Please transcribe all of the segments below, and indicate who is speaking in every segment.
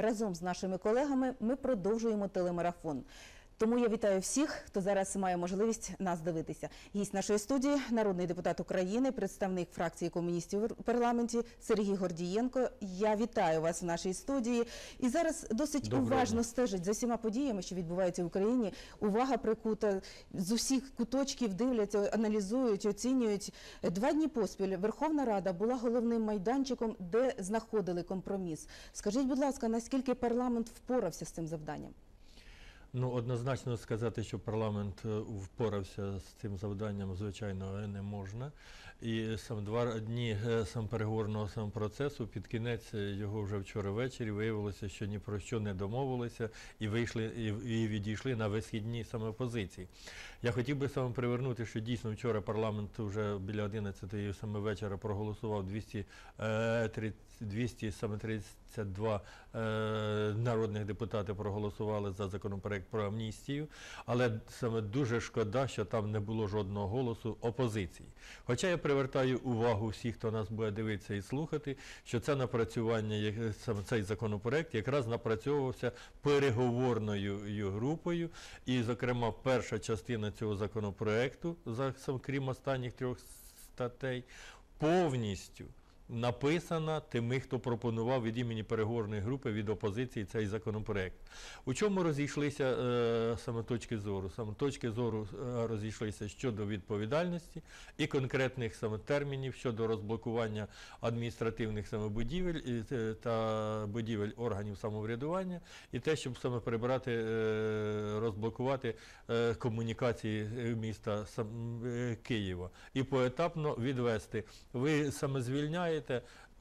Speaker 1: Разом з нашими колегами ми продовжуємо телемарафон. Тому я вітаю всіх, хто зараз має можливість нас дивитися. Гість нашої студії, народний депутат України, представник фракції комуністів у парламенті Сергій Гордієнко. Я вітаю вас в нашій студії. І зараз досить
Speaker 2: Доброго
Speaker 1: уважно стежить за всіма подіями, що відбуваються в Україні. Увага прикута з усіх куточків дивляться, аналізують, оцінюють. Два дні поспіль Верховна Рада була головним майданчиком, де знаходили компроміс. Скажіть, будь ласка, наскільки парламент впорався з цим завданням?
Speaker 2: Ну, однозначно сказати, що парламент е, впорався з цим завданням, звичайно, не можна. І сам два дні е, сам переговорного сам процесу, під кінець е, його вже вчора ввечері виявилося, що ні про що не домовилися і вийшли і відійшли на висхідні саме позиції. Я хотів би саме привернути, що дійсно вчора парламент вже біля 11 саме вечора проголосував 230 232 е, народних депутати проголосували за законопроект про амністію, але саме дуже шкода, що там не було жодного голосу опозиції. Хоча я привертаю увагу всіх, хто нас буде дивитися і слухати, що це напрацювання саме цей законопроект якраз напрацьовувався переговорною групою, і, зокрема, перша частина цього законопроекту, за крім останніх трьох статей. Повністю написана тими, хто пропонував від імені переговорної групи від опозиції цей законопроект. У чому розійшлися е, саме точки зору? Саме точки зору е, розійшлися щодо відповідальності і конкретних саме термінів щодо розблокування адміністративних саме будівель і, е, та будівель органів самоврядування, і те, щоб саме прибрати, е, розблокувати е, комунікації е, міста сам- е, Києва і поетапно відвести. Ви саме звільняєте,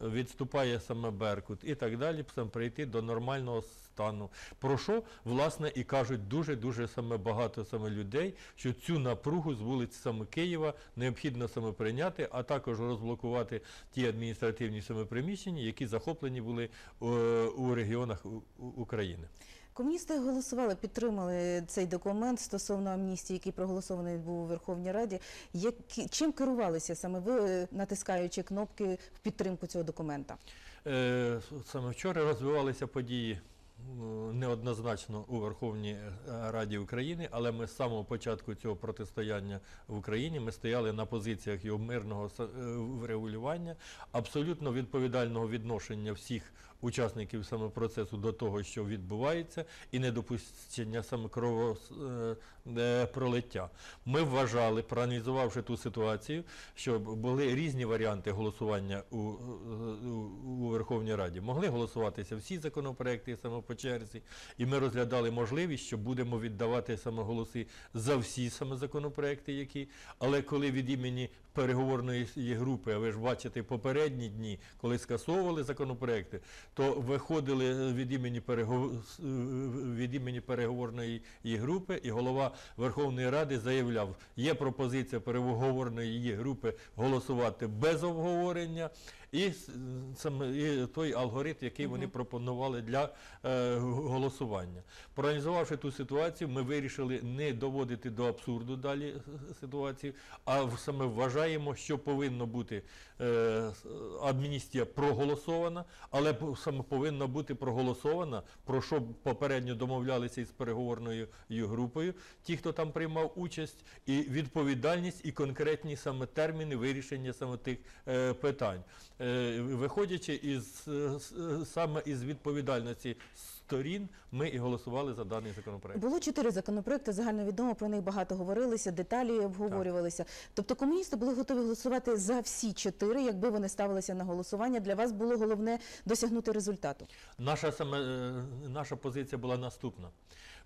Speaker 2: відступає саме Беркут і так далі, прийти до нормального стану. Про що, власне, і кажуть дуже-дуже саме багато саме людей, що цю напругу з вулиць саме Києва необхідно саме прийняти, а також розблокувати ті адміністративні саме приміщення, які захоплені були е, у регіонах України.
Speaker 1: Комуністи голосували, підтримали цей документ стосовно амністії, який проголосований був у Верховній Раді. Які, чим керувалися саме ви, е, натискаючи кнопки в підтримку цього документа?
Speaker 2: Е, Саме вчора розвивалися події неоднозначно у Верховній е, Раді України, але ми з самого початку цього протистояння в Україні ми стояли на позиціях його мирного е, врегулювання, абсолютно відповідального відношення всіх учасників саме процесу до того, що відбувається, і недопущення саме кровопролиття. Ми вважали, проаналізувавши ту ситуацію, що були різні варіанти голосування у, у, у Верховній Раді. Могли голосуватися всі законопроекти саме по черзі, і ми розглядали можливість, що будемо віддавати саме голоси за всі саме законопроекти, які. Але коли від імені переговорної групи, а ви ж бачите попередні дні, коли скасовували законопроекти, то виходили від імені переговор від імені переговорної групи, і голова Верховної Ради заявляв, є пропозиція переговорної групи голосувати без обговорення, і с- саме і той алгоритм, який вони пропонували для е, голосування. Проаналізувавши ту ситуацію, ми вирішили не доводити до абсурду далі ситуацію, а саме вважаємо, що повинно бути е, с- проголосована, але саме повинна бути проголосована, про що попередньо домовлялися із переговорною групою, ті, хто там приймав участь, і відповідальність, і конкретні саме терміни вирішення саме тих е, питань. Е, виходячи із е, е, саме із відповідальності сторін, ми і голосували за даний законопроект.
Speaker 1: Було чотири законопроекти, загальновідомо про них багато говорилися, деталі обговорювалися. Тобто комуністи були готові голосувати за всі чотири, якби вони ставилися на голосування. Для вас було головне досягнути результату.
Speaker 2: Наша саме наша позиція була наступна.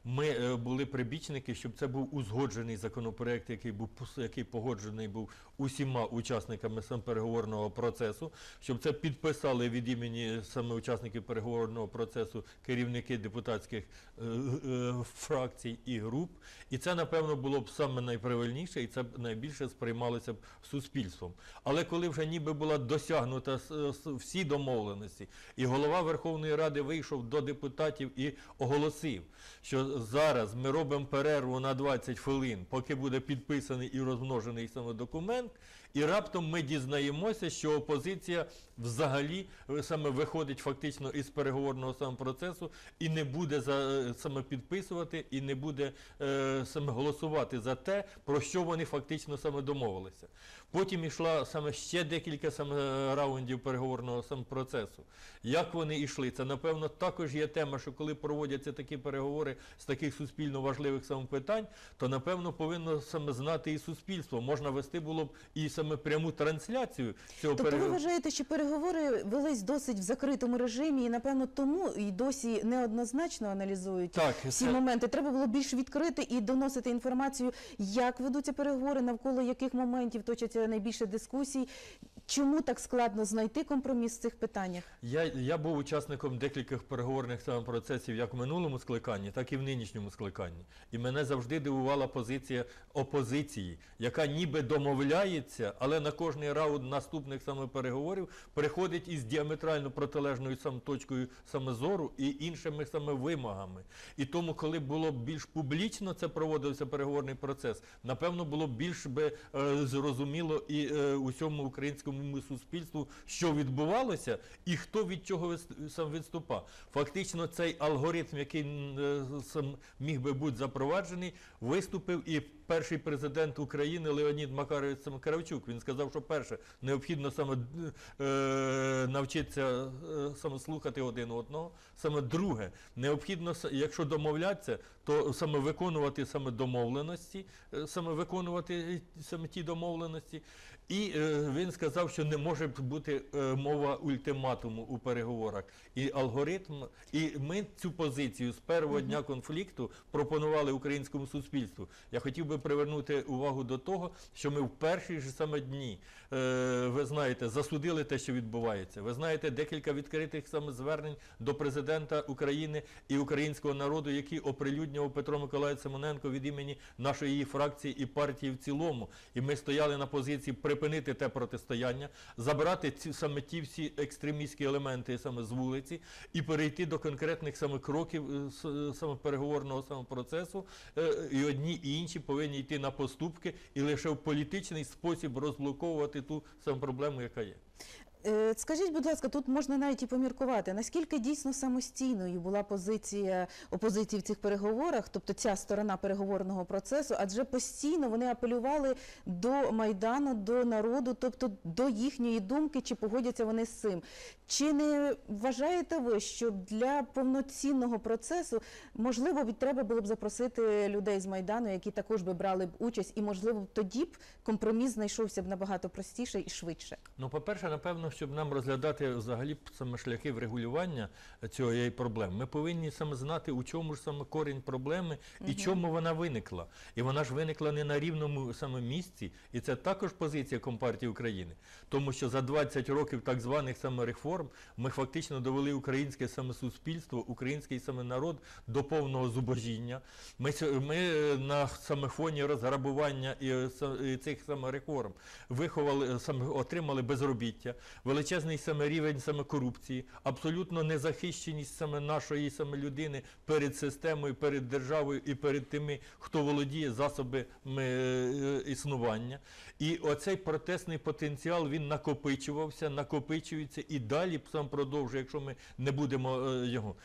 Speaker 2: Ми е, були прибічники, щоб це був узгоджений законопроект, який був який погоджений був усіма учасниками сам переговорного процесу, щоб це підписали від імені саме учасників переговорного процесу керівники депутатських е, е, фракцій і груп. І це, напевно, було б саме найправильніше, і це б найбільше сприймалося б суспільством. Але коли вже ніби була досягнута всі домовленості, і голова Верховної Ради вийшов до депутатів і оголосив, що зараз ми робимо перерву на 20 хвилин, поки буде підписаний і розмножений саме документ, і раптом ми дізнаємося, що опозиція взагалі е, саме виходить фактично із переговорного саме процесу і не буде за, е, саме підписувати, і не буде е, саме голосувати за те, про що вони фактично саме домовилися. Потім йшла саме ще декілька саме раундів переговорного саме процесу. Як вони йшли? Це напевно також є тема, що коли проводяться такі переговори з таких суспільно важливих саме питань, то напевно повинно саме знати і суспільство. Можна вести було б і саме пряму трансляцію цього
Speaker 1: Тобто ви вважаєте, що переговори велись досить в закритому режимі, і напевно тому і досі неоднозначно аналізують
Speaker 2: Так,
Speaker 1: всі
Speaker 2: це-
Speaker 1: моменти. Треба було більш відкрити і доносити інформацію, як ведуться переговори, навколо яких моментів точаться найбільше дискусій. Чому так складно знайти компроміс в цих питаннях?
Speaker 2: Я, я був учасником декількох переговорних саме процесів як в минулому скликанні, так і в нинішньому скликанні. І мене завжди дивувала позиція опозиції, яка ніби домовляється, але на кожний раунд наступних саме переговорів приходить із діаметрально протилежною саме точкою саме зору і іншими саме вимогами. І тому, коли було б більш публічно це проводився переговорний процес, напевно, було б більш би е, зрозуміло і е, усьому українському суспільству, що відбувалося, і хто від чого сам відступав. Фактично, цей алгоритм, який е, сам міг би бути запроваджений, виступив і перший президент України Леонід Макарович саме Кравчук. Він сказав, що перше необхідно саме е, навчитися е, саме слухати один одного. Саме друге, необхідно, якщо домовлятися, то саме виконувати саме домовленості, е, саме виконувати саме ті домовленості. І е, він сказав, що не може бути е, мова ультиматуму у переговорах. І алгоритм, і ми цю позицію з першого дня конфлікту пропонували українському суспільству. Я хотів би привернути увагу до того, що ми в перші ж саме дні, ви знаєте, засудили те, що відбувається. Ви знаєте, декілька відкритих саме звернень до президента України і українського народу, які оприлюднював Петро Миколаївич Симоненко від імені нашої її фракції і партії в цілому. І ми стояли на позиції припинити те протистояння, забрати ці саме ті всі екстремістські елементи саме з вулиці і перейти до конкретних саме кроків е, е, саме переговорного саме процесу. Е, І одні і інші повинні йти на поступки і лише в політичний спосіб розблоковувати ту саму проблему, яка є.
Speaker 1: Е, Скажіть, будь ласка, тут можна навіть і поміркувати, наскільки дійсно самостійною була позиція опозиції в цих переговорах, тобто ця сторона переговорного процесу, адже постійно вони апелювали до майдану, до народу, тобто до їхньої думки, чи погодяться вони з цим. Чи не вважаєте ви, що для повноцінного процесу можливо б треба було б запросити людей з майдану, які також би брали б участь, і можливо б тоді б компроміс знайшовся б набагато простіше і швидше?
Speaker 2: Ну, по-перше, напевно, щоб нам розглядати взагалі саме шляхи врегулювання цієї проблеми, ми повинні саме знати, у чому ж саме корінь проблеми і чому вона виникла. І вона ж виникла не на рівному саме місці, і це також позиція Компартії України. Тому що за 20 років так званих саме реформ ми фактично довели українське саме суспільство, український саме народ до повного зубожіння. Ми, ми е, на саме фоні розграбування і, е, цих саме реформ виховали, е, саме отримали безробіття, величезний саме рівень саме корупції, абсолютно незахищеність саме нашої саме людини перед системою, перед державою і перед тими, хто володіє засобами існування. І оцей протестний потенціал він накопичувався, накопичується і далі сам продовжує, якщо ми не будемо е, його.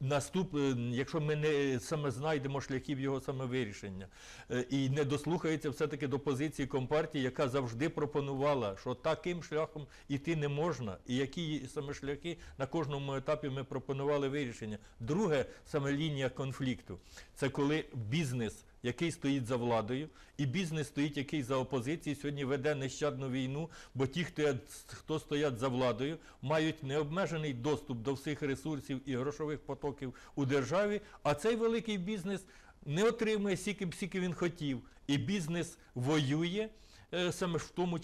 Speaker 2: Наступ, е, якщо ми не саме знайдемо шляхів його саме вирішення е, і не дослухається все-таки до позиції Компартії, яка завжди пропонувала, що таким шляхом іти не можна, і які саме шляхи на кожному етапі ми пропонували вирішення. Друге, саме лінія конфлікту, це коли бізнес який стоїть за владою, і бізнес стоїть, який за опозицією, сьогодні веде нещадну війну, бо ті, хто, хто стоять за владою, мають необмежений доступ до всіх ресурсів і грошових потоків у державі, а цей великий бізнес не отримує стільки, скільки він хотів. І бізнес воює. Е, Саме в тому,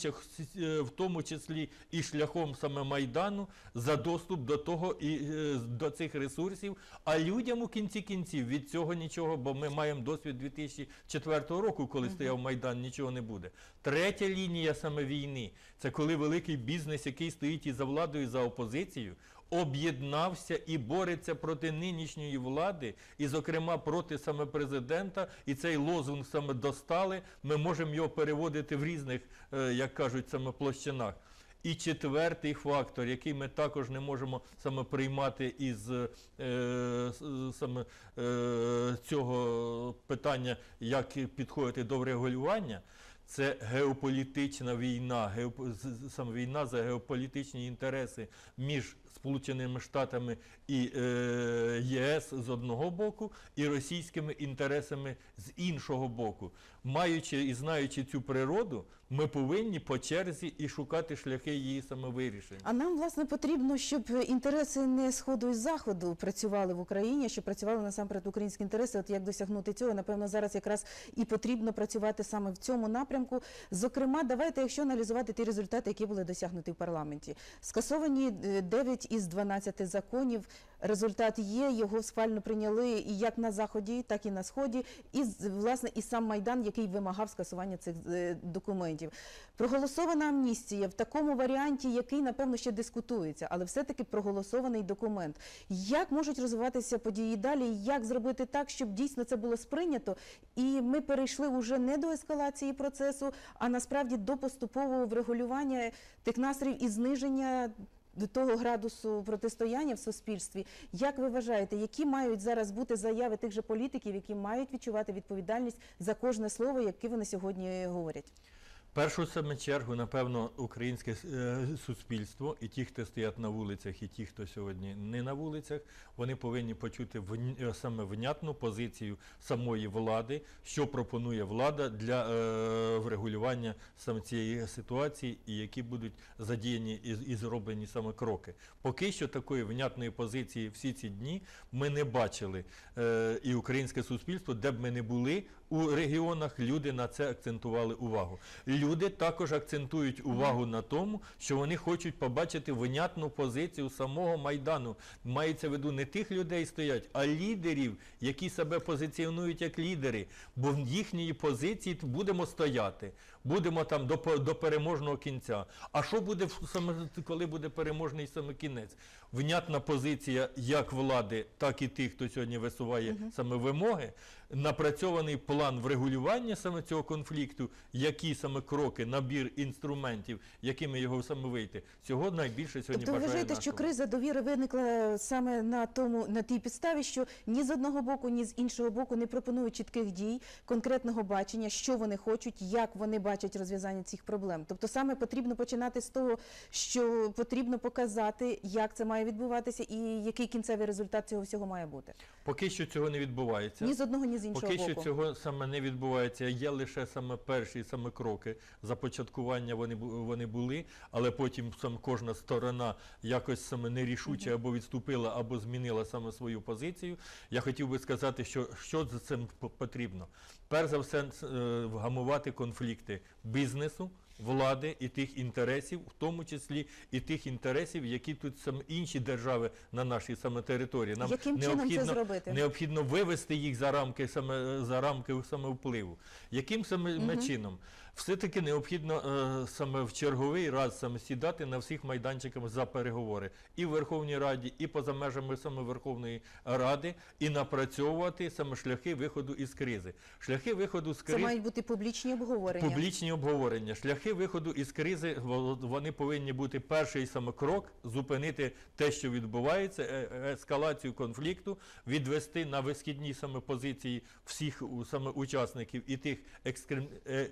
Speaker 2: е, в тому числі і шляхом саме Майдану за доступ до того і е, до цих ресурсів. А людям у кінці кінців від цього нічого, бо ми маємо досвід 2004 року, коли стояв Майдан, нічого не буде. Третя лінія саме війни це коли великий бізнес, який стоїть і за владою, і за опозицією, об'єднався і бореться проти нинішньої влади, і, зокрема, проти саме президента. І цей лозунг саме достали. Ми можемо його переводити в різних, е, як кажуть, саме площинах. І четвертий фактор, який ми також не можемо саме приймати із е, саме е, цього питання, як підходити до врегулювання, це геополітична війна, геоп- саме війна за геополітичні інтереси між Сполученими Штатами і е, ЄС з одного боку, і російськими інтересами з іншого боку. Маючи і знаючи цю природу, ми повинні по черзі і шукати шляхи її самовирішення.
Speaker 1: А нам власне потрібно, щоб інтереси не сходу і заходу працювали в Україні, щоб працювали насамперед українські інтереси. От як досягнути цього, напевно, зараз якраз і потрібно працювати саме в цьому напрямку. Зокрема, давайте, якщо аналізувати ті результати, які були досягнуті в парламенті, скасовані е, 9 із 12 законів. Результат є, його схвально прийняли і як на заході, так і на сході, і власне і сам майдан, який вимагав скасування цих е, документів. Проголосована амністія в такому варіанті, який напевно ще дискутується, але все-таки проголосований документ. Як можуть розвиватися події далі? Як зробити так, щоб дійсно це було сприйнято, і ми перейшли уже не до ескалації процесу, а насправді до поступового врегулювання тих настроїв і зниження. До того градусу протистояння в суспільстві, як ви вважаєте, які мають зараз бути заяви тих же політиків, які мають відчувати відповідальність за кожне слово, яке вони сьогодні говорять?
Speaker 2: Першу саме чергу, напевно, українське е, суспільство і ті, хто стоять на вулицях, і ті, хто сьогодні не на вулицях, вони повинні почути е, саме внятну позицію самої влади, що пропонує влада для е, врегулювання саме цієї ситуації, і які будуть задіяні і, зроблені саме кроки. Поки що такої внятної позиції всі ці дні ми не бачили. І українське суспільство, де б ми не були у регіонах, люди на це акцентували увагу. Люди також акцентують увагу на тому, що вони хочуть побачити винятну позицію самого майдану. Мається в виду не тих людей стоять, а лідерів, які себе позиціонують як лідери. Бо в їхньої позиції будемо стояти, будемо там до, до переможного кінця. А що буде саме коли буде переможний саме кінець? Внятна позиція як влади, так і тих, хто сьогодні висуває саме вимоги, напрацьований план врегулювання саме цього конфлікту, які саме кроки, набір інструментів, якими його саме вийти. Цього найбільше сьогодні
Speaker 1: Тобто
Speaker 2: бажає
Speaker 1: вважаєте, що криза довіри виникла саме на тому на тій підставі, що ні з одного боку, ні з іншого боку не пропонують чітких дій, конкретного бачення, що вони хочуть, як вони бачать розв'язання цих проблем. Тобто саме потрібно починати з того, що потрібно показати, як це має відбуватися, і який кінцевий результат цього всього має бути.
Speaker 2: Поки що цього не відбувається.
Speaker 1: Ні з одного, ні з іншого
Speaker 2: Поки що цього саме не відбувається. Є лише саме перші саме кроки започаткування. Вони вони були, але потім сам кожна сторона якось саме нерішуче або відступила, або змінила саме свою позицію. Я хотів би сказати, що що за цим потрібно. Перш за все, е, вгамувати конфлікти бізнесу. Влади і тих інтересів, в тому числі і тих інтересів, які тут саме інші держави на нашій саме території. Нам
Speaker 1: Яким чином це
Speaker 2: необхідно,
Speaker 1: зробити?
Speaker 2: необхідно вивести їх за рамки саме за рамки саме впливу. Яким саме чином? Все-таки необхідно е, саме в черговий раз саме сідати на всіх майданчиках за переговори і в Верховній Раді, і поза межами саме Верховної Ради, і напрацьовувати саме шляхи виходу із кризи. Шляхи виходу з
Speaker 1: Це мають бути публічні обговорення.
Speaker 2: Публічні обговорення, шляхи виходу із кризи, во- вони повинні бути перший саме крок, зупинити те, що відбувається, е- ескалацію конфлікту, відвести на висхідні саме позиції всіх саме учасників і тих екстрем, е-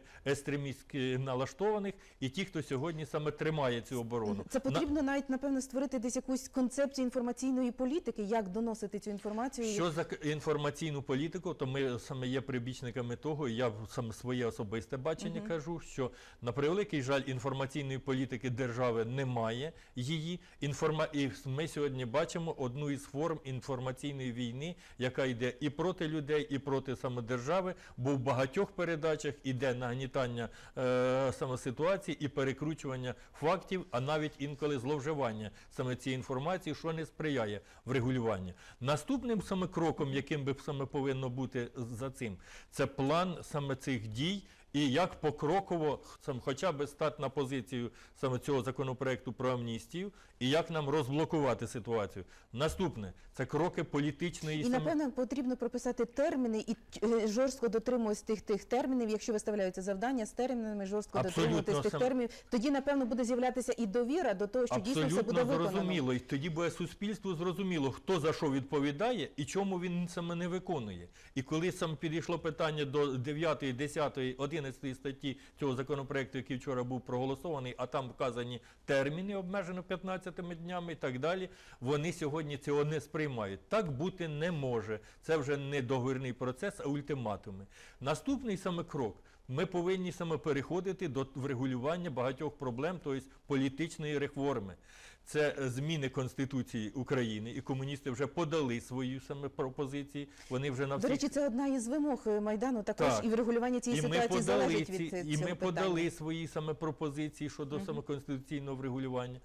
Speaker 2: екстремістськи налаштованих, і ті, хто сьогодні саме тримає цю оборону.
Speaker 1: Це
Speaker 2: На-
Speaker 1: потрібно навіть напевно створити десь якусь концепцію інформаційної політики, як доносити цю інформацію.
Speaker 2: Що за інформаційну політику, то ми саме є прибічниками того, і я саме своє особисте бачення кажу, що на превеликий жаль інформаційної політики держави немає її. Інформа... І ми сьогодні бачимо одну із форм інформаційної війни, яка йде і проти людей, і проти саме держави, бо в багатьох передачах іде нагнітання е, саме ситуації і перекручування фактів, а навіть інколи зловживання саме цієї інформації, що не сприяє врегулюванню. Наступним саме кроком, яким би саме повинно бути за цим, це план саме цих дій і як покроково сам хоча б стати на позицію саме цього законопроекту про амністію, і як нам розблокувати ситуацію. Наступне це кроки політичної
Speaker 1: І
Speaker 2: саме-
Speaker 1: напевно потрібно прописати терміни і е, жорстко дотримуватись тих тих термінів. Якщо виставляються завдання з термінами, жорстко
Speaker 2: Абсолютно
Speaker 1: дотримуватись тих
Speaker 2: сам-
Speaker 1: термінів, тоді напевно буде з'являтися і довіра до того, що дійсно все буде
Speaker 2: Абсолютно
Speaker 1: виконано.
Speaker 2: зрозуміло. І тоді буде суспільство зрозуміло, хто за що відповідає і чому він саме не виконує. І коли саме підійшло питання до 9, 10, 11 статті цього законопроекту, який вчора був проголосований, а там вказані терміни, обмежено 15 днями і так далі, вони сьогодні цього не сприймають. Так бути не може. Це вже не договірний процес, а ультиматуми. Наступний саме крок. Ми повинні саме переходити до врегулювання багатьох проблем, тобто політичної реформи. Це е, зміни Конституції України, і комуністи вже подали свої саме пропозиції. Вони вже на
Speaker 1: До речі, це одна із вимог е, майдану. Також
Speaker 2: Так.
Speaker 1: і врегулювання цієї
Speaker 2: і ми подали
Speaker 1: залежить
Speaker 2: ці,
Speaker 1: від ці-
Speaker 2: і
Speaker 1: цього
Speaker 2: ми
Speaker 1: питання.
Speaker 2: подали свої саме пропозиції щодо саме конституційного врегулювання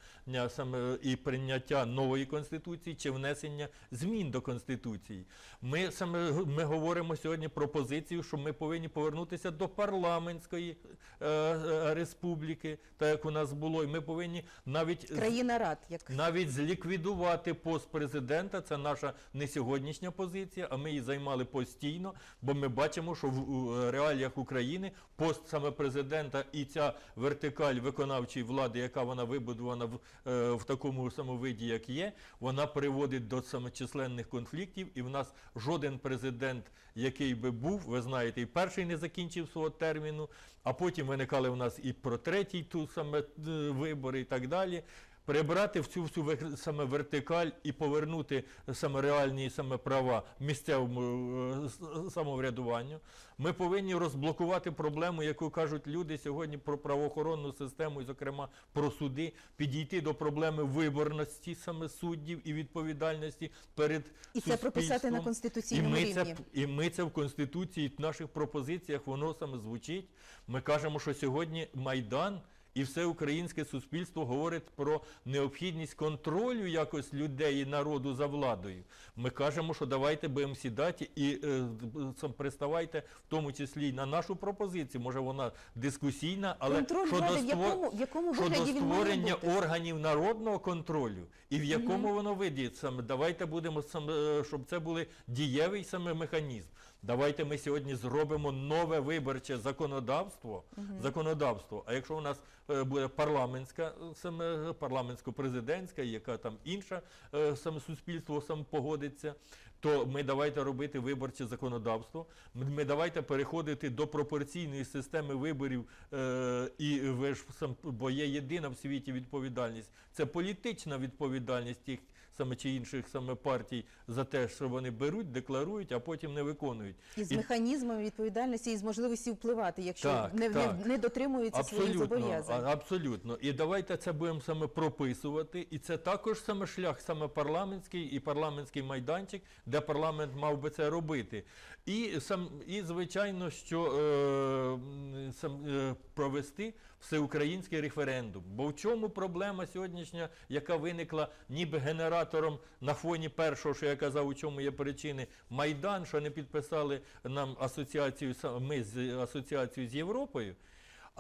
Speaker 2: саме і прийняття нової конституції чи внесення змін до конституції. Ми саме ми говоримо сьогодні про позицію, що ми повинні повернутися до парламентської е, е, республіки, так як у нас було, і ми повинні навіть
Speaker 1: країна рад, як
Speaker 2: навіть зліквідувати пост президента. Це наша не сьогоднішня позиція, а ми її займали постійно, бо ми бачимо, що в реаліях України пост саме президента і ця вертикаль виконавчої влади, яка вона вибудована в, е, в такому самовиді, як є, вона приводить до саме численних конфліктів, і в нас жоден президент, який би був, ви знаєте, і перший не закінчив свого терміну, а потім виникали в нас і про третій ту саме е, вибори і так далі прибрати всю всю саме вертикаль і повернути саме реальні саме права місцевому е, самоврядуванню. Ми повинні розблокувати проблему, яку кажуть люди сьогодні про правоохоронну систему, і, зокрема про суди, підійти до проблеми виборності саме суддів і відповідальності перед
Speaker 1: і це прописати на
Speaker 2: суспільством. І
Speaker 1: конституційному
Speaker 2: ми,
Speaker 1: рівні.
Speaker 2: це, і ми це в Конституції, в наших пропозиціях, воно саме звучить. Ми кажемо, що сьогодні Майдан і все українське суспільство говорить про необхідність контролю якось людей і народу за владою. Ми кажемо, що давайте будемо сідати і е, сам приставайте в тому числі на нашу пропозицію. Може вона дискусійна, але
Speaker 1: Контроль
Speaker 2: щодо
Speaker 1: влади, в
Speaker 2: ство-
Speaker 1: якому, якому
Speaker 2: щодо
Speaker 1: він
Speaker 2: створення органів народного контролю і в якому воно виді саме давайте будемо саме, е, щоб це були дієвий саме механізм. Давайте ми сьогодні зробимо нове виборче законодавство. Законодавство. А якщо у нас е, буде парламентська е, саме парламентсько-президентська, яка там інша е, саме суспільство саме погодиться, то ми давайте робити виборче законодавство. Ми, ми давайте переходити до пропорційної системи виборів. Е, і ви ж сам, бо є єдина в світі відповідальність. Це політична відповідальність тих саме чи інших саме партій за те, що вони беруть, декларують, а потім не виконують.
Speaker 1: І з
Speaker 2: І-
Speaker 1: механізмами відповідальності і з можливістю впливати, якщо
Speaker 2: Так,
Speaker 1: не,
Speaker 2: так.
Speaker 1: Не, не дотримуються своїх зобов'язань.
Speaker 2: абсолютно. І давайте це будемо саме прописувати. І це також саме шлях, саме парламентський і парламентський майданчик, де парламент мав би це робити. І сам і звичайно, що е, провести всеукраїнський референдум. Бо в чому проблема сьогоднішня, яка виникла ніби генератором на фоні першого, що я казав, у чому є причини Майдан, що не підписали нам асоціацію ми з асоціацією з Європою.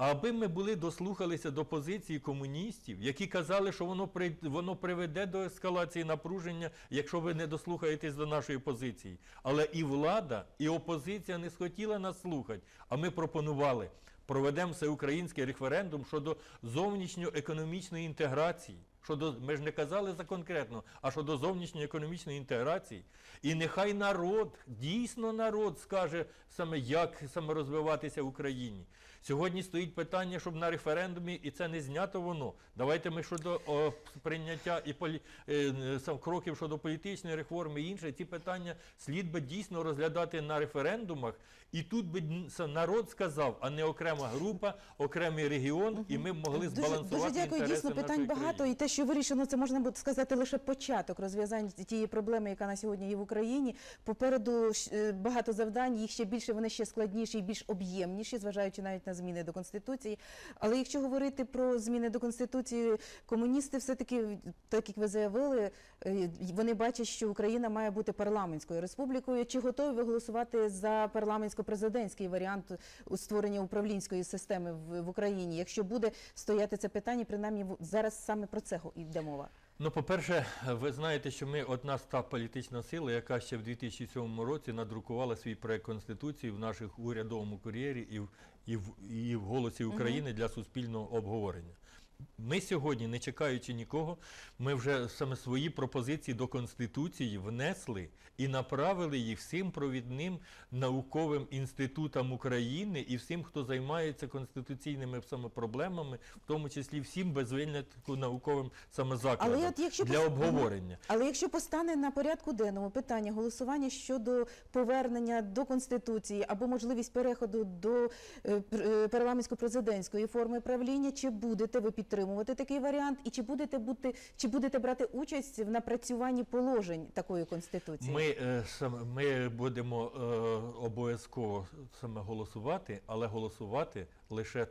Speaker 2: Аби ми були дослухалися до позиції комуністів, які казали, що воно при воно приведе до ескалації напруження, якщо ви не дослухаєтесь до нашої позиції. Але і влада, і опозиція не схотіла нас слухати. А ми пропонували проведемо всеукраїнський референдум щодо зовнішньоекономічної інтеграції. Щодо, ми ж не казали за конкретно, а щодо зовнішньої економічної інтеграції. І нехай народ, дійсно народ скаже саме, як саме розвиватися в Україні. Сьогодні стоїть питання, щоб на референдумі, і це не знято воно. Давайте ми щодо о, прийняття і полі, е, сам, кроків щодо політичної реформи і інше, ці питання слід би дійсно розглядати на референдумах. І тут би народ сказав, а не окрема група, окремий регіон, і ми б могли збалансувати
Speaker 1: дуже дякую.
Speaker 2: інтереси
Speaker 1: Дійсно, питань багато,
Speaker 2: країни.
Speaker 1: і те, що вирішено, це можна буде сказати лише початок розв'язання тієї проблеми, яка на сьогодні є в Україні. Попереду е, багато завдань, їх ще більше, вони ще складніші і більш об'ємніші, зважаючи навіть на зміни до конституції. Але якщо говорити про зміни до конституції, комуністи все-таки, так як ви заявили, е, вони бачать, що Україна має бути парламентською республікою. Чи готові ви голосувати за парламентсько-президентський варіант у створення управлінської системи в, Україні? Якщо буде стояти це питання, принаймні зараз саме про це йде мова.
Speaker 2: Ну, по-перше, ви знаєте, що ми одна з та політична сила, яка ще в 2007 році надрукувала свій проект Конституції в наших урядовому кур'єрі і в, і в, і в «Голосі України» для суспільного обговорення. Ми сьогодні, не чекаючи нікого, ми вже саме свої пропозиції до Конституції внесли і направили їх всім провідним науковим інститутам України і всім, хто займається конституційними саме проблемами, в тому числі всім без винятку науковим саме закладам
Speaker 1: от якщо
Speaker 2: для обговорення.
Speaker 1: Але якщо постане на порядку денному питання голосування щодо повернення до конституції або можливість переходу до е, е, парламентсько-президентської форми правління, чи будете ви підтримувати такий варіант, і чи будете бути, чи будете брати участь в напрацюванні положень такої конституції?
Speaker 2: Ми, е, ми будемо е, обов'язково саме голосувати, але голосувати лише е,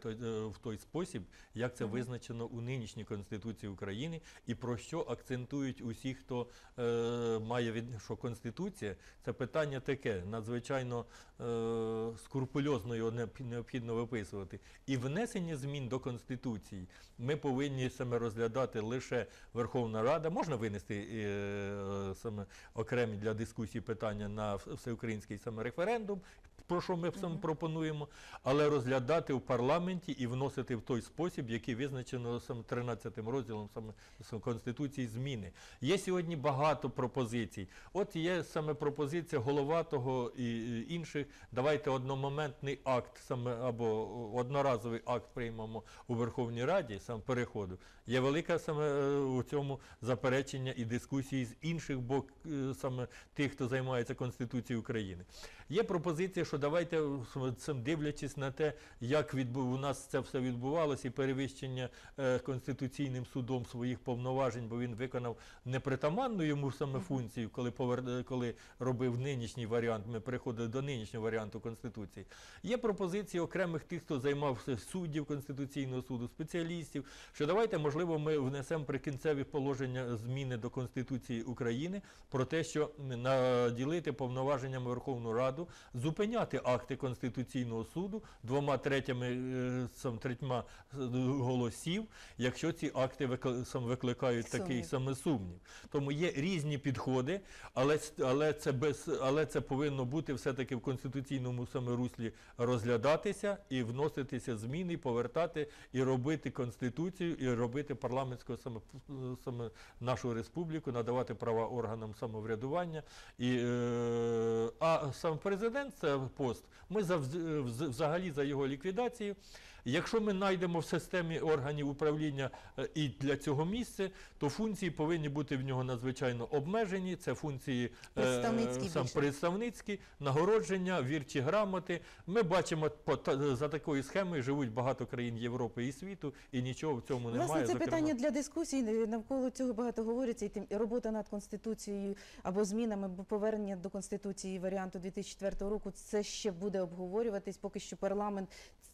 Speaker 2: в той спосіб, як це визначено у нинішній Конституції України, і про що акцентують усі, хто е, має від що Конституція це питання таке, надзвичайно е, скрупульозно його необхідно виписувати. І внесення змін до Конституції ми повинні саме розглядати лише Верховна Рада. Можна винести е, саме окремі для дискусії питання на всеукраїнський саме референдум, про що ми саме пропонуємо, але розглядати в парламенті і вносити в той спосіб, який визначено саме 13 розділом саме Конституції зміни. Є сьогодні багато пропозицій. От є саме пропозиція головатого і і інших. Давайте одномоментний акт саме або одноразовий акт приймемо у Верховній Раді саме переходу. Є велика саме е, у цьому заперечення і дискусії з інших бок, е, саме тих, хто займається Конституцією України. Є пропозиція, що давайте е, сам дивлячись на те, як відбу... у нас це все відбувалося, і перевищення е, конституційним судом своїх повноважень, бо він виконав непритаманну йому саме функцію, коли повер... е, коли робив нинішній варіант. Ми переходили до нинішнього варіанту конституції. Є пропозиції окремих тих, хто займався суддів конституційного суду, спеціалістів. Що давайте, можливо, ми внесемо прикінцеві положення зміни до Конституції України про те, що наділити повноваженнями Верховну Раду, зупиняти акти Конституційного суду двома третями е, сам третьма е, голосів, якщо ці акти викли- сам викликають такий саме сумнів. Тому є різні підходи, але, але, це без, але це повинно бути все-таки в конституційному саме руслі розглядатися і вноситися зміни, повертати і робити конституцію, і робити парламентську саме, саме нашу республіку, надавати права органам самоврядування. І, е, а сам президент це пост. Ми за взагалі за його ліквідацію. Якщо ми знайдемо в системі органів управління е, і для цього місце, то функції повинні бути в нього надзвичайно обмежені. Це функції е,
Speaker 1: Представницькі
Speaker 2: сам представницькі, нагородження, вірчі грамоти. Ми бачимо за такою схемою живуть багато країн Європи і світу, і нічого в цьому немає.
Speaker 1: Власне, це
Speaker 2: зокрема.
Speaker 1: питання для дискусій. е, Навколо цього багато говориться. І тим робота над конституцією або змінами, або повернення до конституції варіанту 2004 року. Це ще буде обговорюватись. Поки що парламент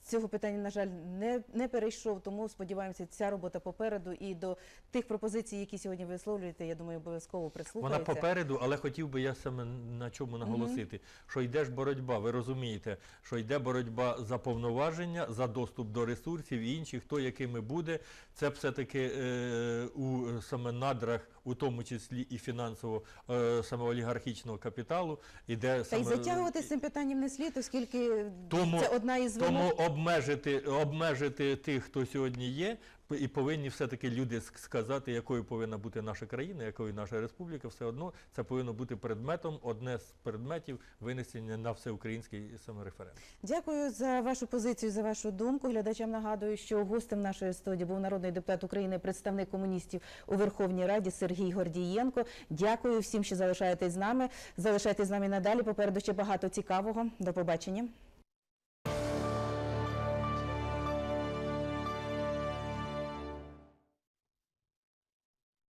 Speaker 1: цього питання, на жаль, не, не перейшов. Тому сподіваємося, ця робота попереду. І до тих пропозицій, які сьогодні висловлюєте, я думаю, обов'язково
Speaker 2: Вона попереду, але хотів би я саме на чому наголосити, що йде ж боротьба. Ви розумієте, що йде боротьба за повноваження, за доступ до ресурсів і інші, хто якими буде. Це все-таки е, у саме надрах, у тому числі і фінансово е, саме олігархічного капіталу, іде
Speaker 1: Та й затягувати з цим питанням не слід, оскільки
Speaker 2: Тому-
Speaker 1: це одна із
Speaker 2: Тому обмежити, обмежити тих, хто сьогодні є, і повинні все-таки люди сказати, якою повинна бути наша країна, якою наша республіка. Все одно це повинно бути предметом, одне з предметів винесення на всеукраїнський саме.
Speaker 1: Дякую за вашу позицію, за вашу думку. Глядачам нагадую, що гостем нашої студії був народний депутат України, представник комуністів у Верховній Раді Сергій Гордієнко. Дякую всім, що залишаєтесь з нами. Залишайтесь з нами надалі. Попереду ще багато цікавого. До побачення.